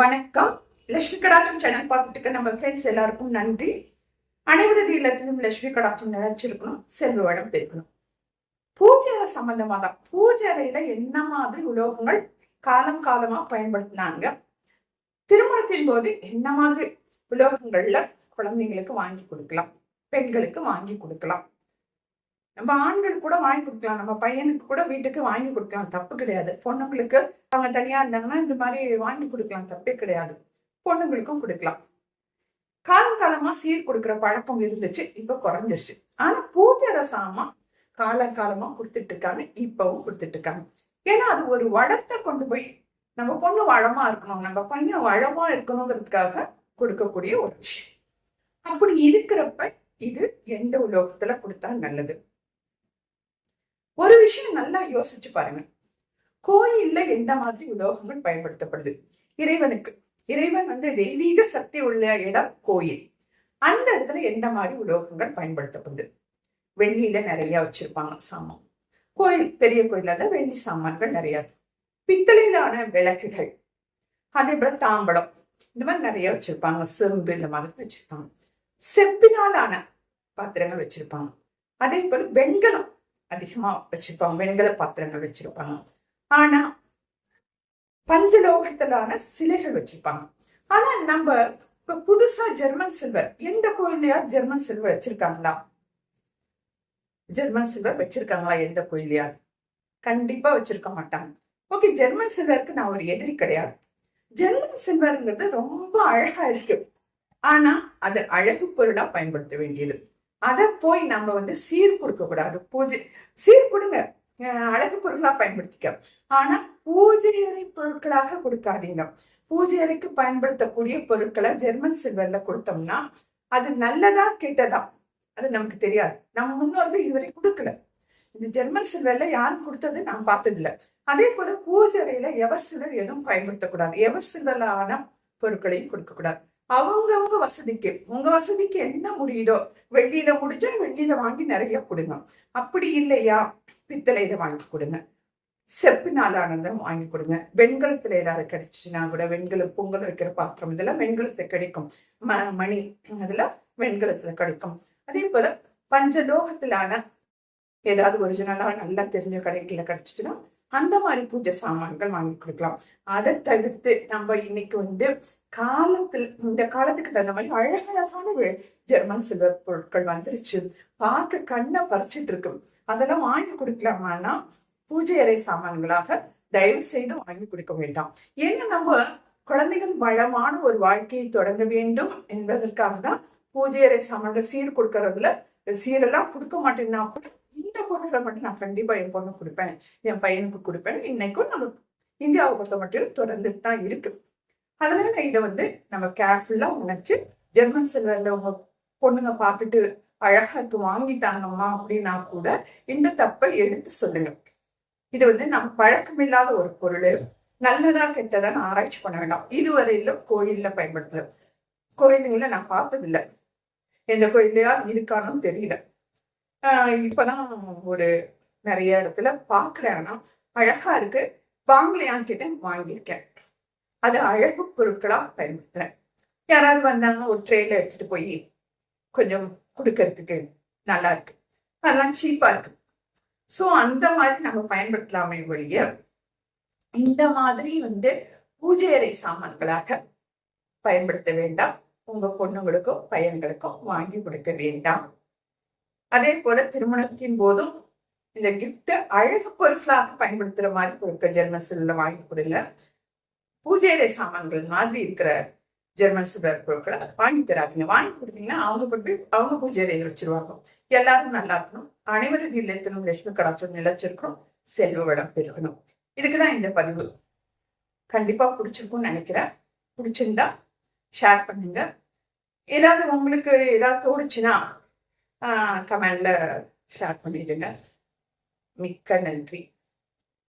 வணக்கம். லட்சுமி கடாச்சம் சேனல் பார்த்துட்டு இருக்க நம்ம ஃப்ரெண்ட்ஸ் எல்லாருக்கும் நன்றி. அனைவரது இல்லத்திலும் லட்சுமி கடாச்சம் நினைச்சிருக்கணும் செல்வ வளம் பெருக்கணும். பூஜை அறை சம்பந்தமா தான் பூஜை அறையில என்ன மாதிரி உலோகங்கள் காலம் காலமா பயன்படுத்தினாங்க? திருமணத்தின் போது என்ன மாதிரி உலோகங்கள்ல குழந்தைங்களுக்கு வாங்கி கொடுக்கலாம்? பெண்களுக்கு வாங்கி கொடுக்கலாம். நம்ம ஆண்கள் கூட வாங்கி கொடுக்கலாம். நம்ம பையனுக்கு கூட வீட்டுக்கு வாங்கி கொடுக்கலாம். தப்பு கிடையாது. பொண்ணுங்களுக்கு அவங்க தனியா இருந்தாங்கன்னா இந்த மாதிரி வாங்கி கொடுக்கலாம். தப்பே கிடையாது. பொண்ணுங்களுக்கும் கொடுக்கலாம். காலம் காலமா சீர் கொடுக்குற பழக்கம் இருந்துச்சு. இப்ப குறைஞ்சிருச்சு. ஆனா பூஜை ரசாமா காலம் காலமா கொடுத்துட்டு இருக்காங்க. இப்பவும் கொடுத்துட்டு இருக்காங்க. ஏன்னா அது ஒரு வளத்தை கொண்டு போய் நம்ம பொண்ணு வளமா இருக்கணும். நம்ம பையன் வளமா இருக்கணுங்கிறதுக்காக கொடுக்கக்கூடிய ஒரு விஷயம். அப்படி இருக்கிறப்ப இது எந்த உலோகத்துல கொடுத்தா நல்லது? ஒரு விஷயம் நல்லா யோசிச்சு பாருங்க. கோயில்ல எந்த மாதிரி உலோகங்கள் பயன்படுத்தப்படுது? இறைவனுக்கு. இறைவன் வந்து தெய்வீக சக்தி உள்ள இடம் கோயில். அந்த இடத்துல எந்த மாதிரி உலோகங்கள் பயன்படுத்தப்படுது? வெள்ளியில நிறைய வச்சிருப்பாங்க சாமான். கோயில் பெரிய கோயில தான் வெள்ளி சாமான்கள் நிறைய. பித்தளையிலான விளக்குகள். அதே போல தாம்பழம் இந்த மாதிரி நிறைய வச்சிருப்பாங்க. செம்பு இந்த மாதிரி வச்சிருப்பாங்க. செப்பினாலான பாத்திரங்கள் வச்சிருப்பாங்க. அதே போல வெண்கலம். அதிகமா வச்சிருப்பாங்க. வெண்கல பாத்திரங்கள் வச்சிருப்பாங்க. ஆனா பஞ்சலோகத்திலான சிலைகள் வச்சிருப்பாங்க. ஆனா நம்ம இப்ப புதுசா ஜெர்மன் சில்வர் எந்த கோயிலையா ஜெர்மன் சில்வர் வச்சிருக்காங்களா? ஜெர்மன் சில்வர் வச்சிருக்காங்களா? எந்த கோயிலையா கண்டிப்பா வச்சிருக்க மாட்டாங்க. ஓகே ஜெர்மன் சில்வருக்கு நான் ஒரு எதிரி கிடையாது. ஜெர்மன் சில்வருங்கிறது ரொம்ப அழகா இருக்கு. ஆனா அது அழகு பொருளா பயன்படுத்த வேண்டியது. அதை போய் நம்ம வந்து சீர் கொடுக்கக்கூடாது பூஜை. சீர் கொடுங்க. அழகு பொருளாக பயன்படுத்திக்க. ஆனால் பூஜை அறை பொருட்களாக கொடுக்காதீங்க. பூஜை அறைக்கு பயன்படுத்தக்கூடிய பொருட்களை ஜெர்மன் சில்வர்ல கொடுத்தோம்னா அது நல்லதா கெட்டதா? அது நமக்கு தெரியாது. நம்ம முன்னோர்கள் இதுவரை கொடுக்கல. இந்த ஜெர்மன் சில்வர்ல யாரும் கொடுத்தது நான் பார்த்ததில்ல. அதே போல பூஜை அறையில எவர் சில்வர் எதுவும் பயன்படுத்தக்கூடாது. எவர் சில்வர்ல ஆன பொருட்களையும் கொடுக்கக்கூடாது. அவங்கவங்க வசதிக்கு உங்க வசதிக்கு என்ன முடியுதோ வெள்ளியில முடிஞ்சா வெள்ளியில வாங்கி நிறைய கொடுங்க. அப்படி இல்லையா? பித்தளையில வாங்கி கொடுங்க. செப்பினால் ஆனதை வாங்கி கொடுங்க. வெண்கலத்துல ஏதாவது கிடைச்சுன்னா கூட வெண்கலம் பொங்கல் வைக்கிற பாத்திரம் இதெல்லாம் வெண்கலத்துல கிடைக்கும். ம மணி அதெல்லாம் வெண்கலத்துல கிடைக்கும். அதே போல பஞ்சலோகத்திலான ஏதாவது ஒரிஜினலா நல்லா தெரிஞ்ச கடைகளில் கிடைச்சிச்சுன்னா அந்த மாதிரி பூஜை சாமான்கள் வாங்கி கொடுக்கலாம். அதை தவிர்த்து நம்ம இன்னைக்கு வந்து காலத்தில் இந்த காலத்துக்கு தகுந்த மாதிரி அழகழகான ஜெர்மன் சில்வர் பொருட்கள் வந்துருச்சு. பார்க்க கண்ணை பறிச்சிட்டு இருக்கு அதெல்லாம் வாங்கி கொடுக்கலாமான்னா பூஜை அறை சாமான்களாக தயவு செய்து வாங்கி கொடுக்க வேண்டாம். ஏன்னா நம்ம குழந்தைகள் வளமான ஒரு வாழ்க்கையை தொடங்க வேண்டும் என்பதற்காக தான் பூஜை அறை சாமான்கள் சீர் கொடுக்கறதுல சீரெல்லாம் கொடுக்க மாட்டேன்னா கூட இந்த பொருட்களை மட்டும் நான் கண்டிப்பா என் பொண்ணு கொடுப்பேன் என் பையனுக்கு கொடுப்பேன். இன்னைக்கும் நம்ம இந்தியாவை பொறுத்த மட்டும் தொடர்ந்துட்டு தான் இருக்கு. அதனால இதை வந்து நம்ம கேர்ஃபுல்லா உணர்ச்சி ஜெர்மன் செல்வரில் உங்க பொண்ணுங்க பார்த்துட்டு அழகாக்கு வாங்கிட்டாங்கம்மா அப்படின்னா கூட இந்த தப்பை எடுத்து சொல்லுங்க. இது வந்து நம்ம பழக்கமில்லாத ஒரு பொருள். நல்லதா கெட்டதான்னு ஆராய்ச்சி பண்ண வேண்டாம். இதுவரையிலும் கோயில்ல பயன்படுத்தல கோயிலுங்கள நான் பார்த்ததில்ல. எந்த கோயிலையா இருக்கானும் தெரியல. இப்பதான் ஒரு நிறைய இடத்துல பாக்குறேன் ஆனா அழகா இருக்கு. வாங்கலையான்னு கேட்டேன் வாங்கியிருக்கேன். அது அழகு பொருட்களாக பயன்படுத்துறேன். யாராவது வந்தாங்க ஒரு ட்ரெயில எடுத்துட்டு போய் கொஞ்சம் கொடுக்கறதுக்கு நல்லா இருக்கு. அதெல்லாம் சீப்பா இருக்கு. ஸோ அந்த மாதிரி நம்ம பயன்படுத்தலாமே ஒழிய இந்த மாதிரி வந்து பூஜை அறை சாமான்களாக பயன்படுத்த வேண்டாம். உங்க பொண்ணுங்களுக்கும் பையன்களுக்கும் வாங்கி கொடுக்க வேண்டாம். அதே போல திருமணத்தின் போதும் இந்த கிஃப்ட் அழகு பொருட்களாக பயன்படுத்துற மாதிரி பொருட்கள் ஜென்மசில வாங்கி கொடுங்க பூஜை சாமான்கள் மாதிரி இருக்கிற ஜெர்மன் சுடர் பொருட்களை வாங்கி தராதீங்க. வாங்கி கொடுத்தீங்கன்னா அவங்க கொண்டு போய் அவங்க பூஜை வச்சிருவாங்க. எல்லாரும் நல்லா இருக்கணும். அனைவரது இல்லத்திலும் லட்சுமி கடாச்சம் நிலைச்சிருக்கணும். செல்வ வளம் பெருகணும். இதுக்குதான் இந்த பதிவு. கண்டிப்பா பிடிச்சிருக்கும்னு நினைக்கிறேன். பிடிச்சிருந்தா ஷேர் பண்ணுங்க. ஏதாவது உங்களுக்கு ஏதாவது தோணுச்சுன்னா கமெண்ட்ல ஷேர் பண்ணிடுங்க. மிக்க நன்றி.